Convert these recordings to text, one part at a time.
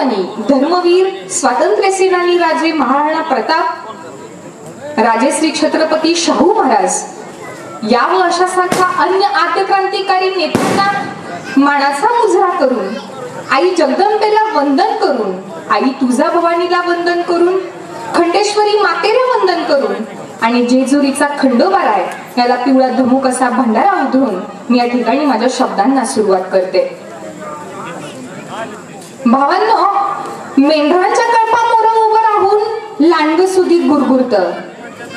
शिरोमणी धर्मवीर स्वातंत्र्य सेनानी राजे महाराणा प्रताप राजे श्री छत्रपती शाहू महाराज या व अशासारख्या अन्य आद्यक्रांतिकारी नेत्यांना मानाचा मुजरा करून आई जगदंबेला वंदन करून आई तुळजा भवानीला वंदन करून खंडेश्वरी मातेला वंदन करून आणि जेजुरीचा खंडोबार आहे याला पिवळा धमुक असा भंडारा उधळून मी या ठिकाणी माझ्या शब्दांना सुरुवात करते. भावांनो मेंढरांच्या कळपामोर उभं राहून लांडग सुधीत गुरगुरत.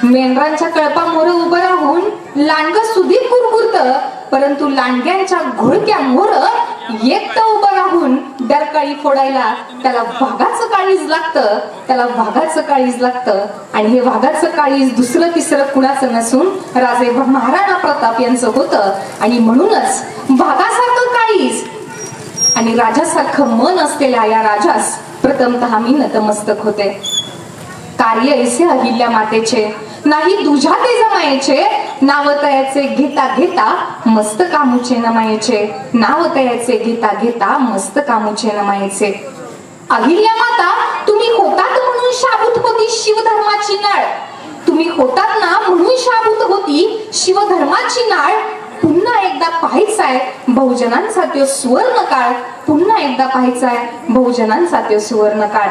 मेंढरांच्या कळपामोर उभं राहून लांडग सुधीत गुरगुरत परंतु लांडग्यांच्या घोळक्या मोर एकट उभं राहून डरकाळी फोडायला त्याला वाघाचं काळीज लागतं त्याला वाघाचं काळीज लागतं. आणि हे वाघाचं काळीज दुसरं तिसरं कुणाचं नसून राजे महाराणा प्रताप यांचं होतं. आणि म्हणूनच वाघासारखं काळीज आणि राजासारखं मन असलेल्या या राजास प्रथमतः मी नतमस्तक होते. कार्य ऐसे अहिल्या मातेचे नाही तुझ्या ते जमायचे नावतयाचे घेता घेता मस्त कामूचे नमायचे नावतयाचे घेता घेता मस्त कामूचे नमायचे. अहिल्या माता तुम्ही होतात म्हणून शाबूत होती शिवधर्माची नाळ. तुम्ही होतात ना म्हणून शाबूत होती शिवधर्माची नाळ. पुन्हा एकदा पाहायचाय बहुजनांचा तो सुवर्ण काळ पुन्हा एकदा पाहायचाय बहुजनांचा तो सुवर्ण काळ.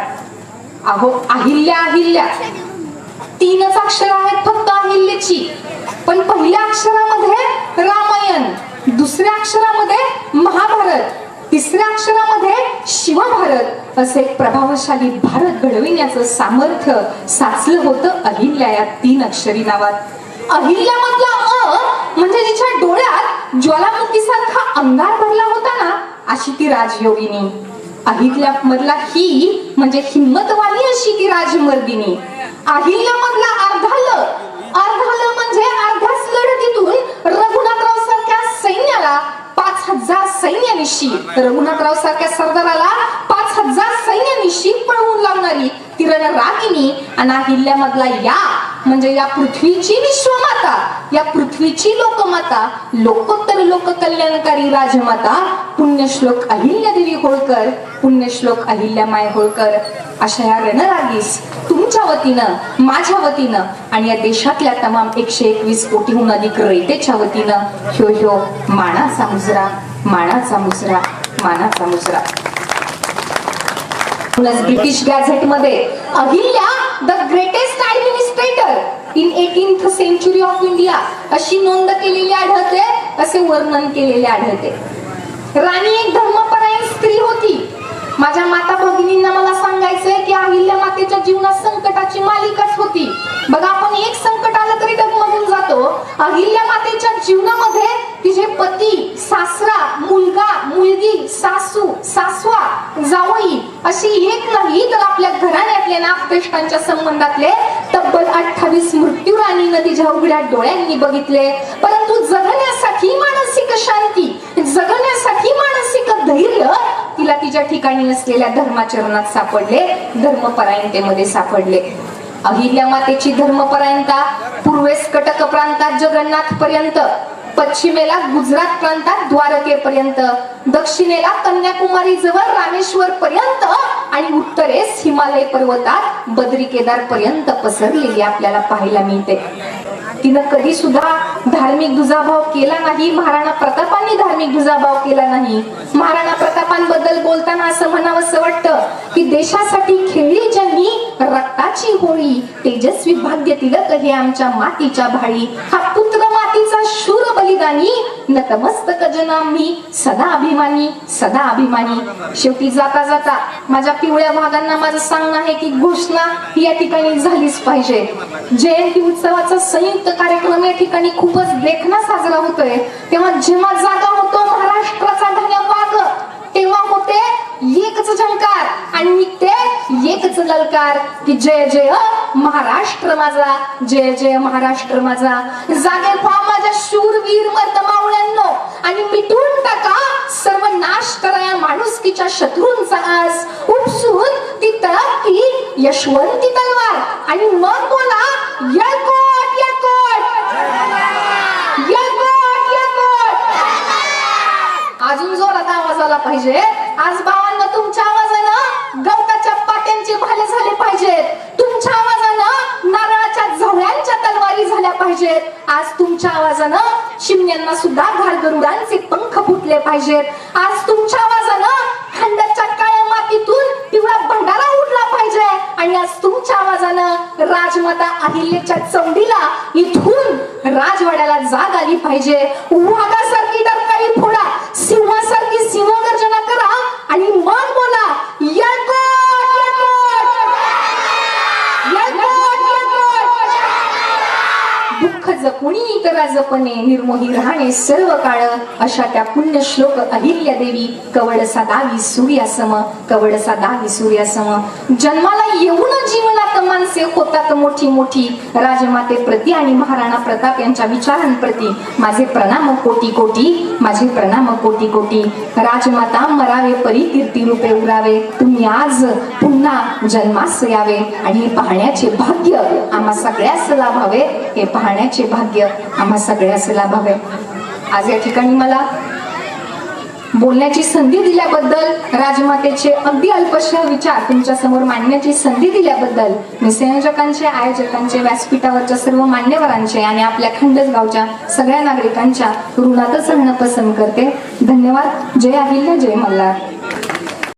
अहो अहिल्या अहिल्या. तीनच अक्षर आहेत फक्त अहिल्याची. पण पहिल्या अक्षरामध्ये रामायण दुसऱ्या अक्षरामध्ये महाभारत तिसऱ्या अक्षरामध्ये शिवभारत असे एक प्रभावशाली भारत घडविण्याचं सामर्थ्य साचलं होतं अहिल्या या तीन अक्षरी नावात. अहिल्यामधला अ म्हणजे जिच्या डोळ्यात ज्वालामुखीसारखा अंगार भरला होता ना अशी ती राजयोगिनी. अहिल्या मधला ही म्हणजे हिंमतवाली अशी ती राजमर्दिनी. अहिल्या मधला अर्धाल अर्धाल म्हणजे अर्ध्याच लढतीतून रघुनाथराव सारख्या सैन्याला पाच हजार सैन्यानिशी. रघुनाथराव सारख्या सरदाराला पाच हजार सैन्यानिशी पळवून लावणारी ती रणरागिनी आणि अहिल्यामधला या म्हणजे या पृथ्वीची विश्वमाता या पृथ्वीची लोकमाता लोकोत्तर लोक कल्याणकारी राजमाता पुण्यश्लोक अहिल्यादेवी होळकर पुण्यश्लोक अहिल्यामाय होळकर अशा या रणरागीस तुमच्या वतीनं माझ्या वतीनं आणि या देशातल्या तमाम एकशे एकवीस कोटीहून अधिक रयतेच्या वतीनं ह्यो ह्यो मानाचा मुजरा मानाचा मुजरा मानाचा मुजरा. ब्रिटिश गॅझेटमध्ये Ahilya the great in eighteenth century of India अशी नोंद केलेली आढळते असे वर्णन केलेले आढळते. राणी एक धर्मपरायण स्त्री होती. माझ्या माता भगिनींना मला सांगायचंय की अहिल्या मातेच्या जीवनात संकटाची मालिकाच होती. बघा आपण एक संकट आलं तरी डगमगून जातो. अहिल्या मातेच्या जीवनामध्ये तिचे पती सासरा मुलगा मुलगी सासू सासवा जावई अशी एक नाही तर आपल्या घराण्यातले नागपेष्टांच्या संबंधातले तब्बल अठ्ठावीस मृत्यू राणी नदीच्या उघड्या डोळ्यांनी बघितले. परंतु जगण्यासाठी मानसिक शांती जगण्यासाठी मानसिक धैर्य तिला तिच्या ठिकाणी असलेल्या धर्माचरणात सापडले धर्मपरायणतेमध्ये सापडले. अहिल्या मातेची धर्मपरायणता पूर्वेस कटक प्रांतात जगन्नाथ पर्यंत पश्चिमेला गुजरात प्रांतात द्वारकेपर्यंत दक्षिणेला कन्याकुमारी जवळ रामेश्वर पर्यंत आणि उत्तरेस हिमालय पर्वतात बद्री केदार पर्यंत पसरलेली आपल्याला पाहायला मिळते. तिनं कधी सुद्धा धार्मिक दुजाभाव केला नाही महाराणा प्रतापांनी धार्मिक दुजाभाव केला नाही. महाराणा प्रतापांबद्दल बोलताना असं म्हणावंसं वाटतं की देशासाठी खेळली ज्यांनी रक्ताची होळी तेजस्वी भाग्य तिलक हे आमच्या मातीच्या भाळी. हा पुत्र मातीचा शूर बलिदानी नतमस्तक जनामी सदा अभिमानी सदा अभिमानी. शेवटी जाता जाता माझ्या पिवळ्या भागांना माझं सांगणं आहे की घोषणा ही या ठिकाणी झालीच पाहिजे. जयंती उत्सवाचा संयुक्त कार्यक्रम या ठिकाणी खूपच देखणा साजरा होतोय. तेव्हा जेव्हा जागा होतो महाराष्ट्र धन्यवाद तेव्हा होते एकच झंकार आणि निघते एकच की जय जय महाराष्ट्र माझा जय जय महाराष्ट्र माझा. जागे व्हा माझ्या शूरवीर मर्दमावळ्यांनो आणि मिटून टाका सर्व नाश करा या माणुसकीच्या शत्रूंचा आस. उपसून ती तळपती यशवंती तलवार. आणि मग बोला यकोट यकोट यकोट यकोट अजून जोरात आवाज आला पाहिजे. पाहिजेत. आज तुमच्या आवाजानं शिमण्यांना सुद्धा घालगरुडांचे पंख फुटले पाहिजेत. आज तुमच्या आवाजानं खंडाच्या काळ्या मातीतून पिवळा भंडारा उठला पाहिजे. आणि आज तुमच्या आवाजानं राजमाता अहिल्याच्या चौंडीला इथून राजवाड्याला जाग आली पाहिजे. वाघासारखी डरकाळी फोडा सिंहासारखी सिंहगर्जना करा आणि मग बोला येळकोट, येळकोट! येळकोट, येळकोट! दुःख जपुणी जपणे निर्मोही राहणे सर्व काळ अशा त्या पुण्य श्लोक अहिल्या देवी कवडसा दावी सूर्यासम कवडसा दावी सूर्यासम. जन्माला येऊन जीवनात माणसे होतात मोठी मोठी. राजमाते प्रती आणि महाराणा प्रताप यांच्या विचारांप्रती माझे प्रणाम कोटी कोटी माझे प्रणाम कोटी कोटी. राजमाता मरावे परी कीर्ती रूपे उरावे. तुम्ही आज पुन्हा जन्मास यावे आणि हे पाहण्याचे भाग्य आम्हा सगळ्यास लाभावे हे पाहण्याचे भाग्य आम्हा सगळ्यास लाभावे आज या ठिकाणी मला बोलण्याची संधी दिल्याबद्दल राजमातेचे अगदी अल्पशा विचार तुमच्यासमोर मांडण्याची संधी दिल्याबद्दल मी संयोजकांचे आयोजकांचे व्यासपीठावरच्या सर्व मान्यवरांचे आणि आपल्या खंडसगावच्या सगळ्या नागरिकांच्या ऋणातच राहणं पसंत करते. धन्यवाद. जय अहिल्या जय मल्हार.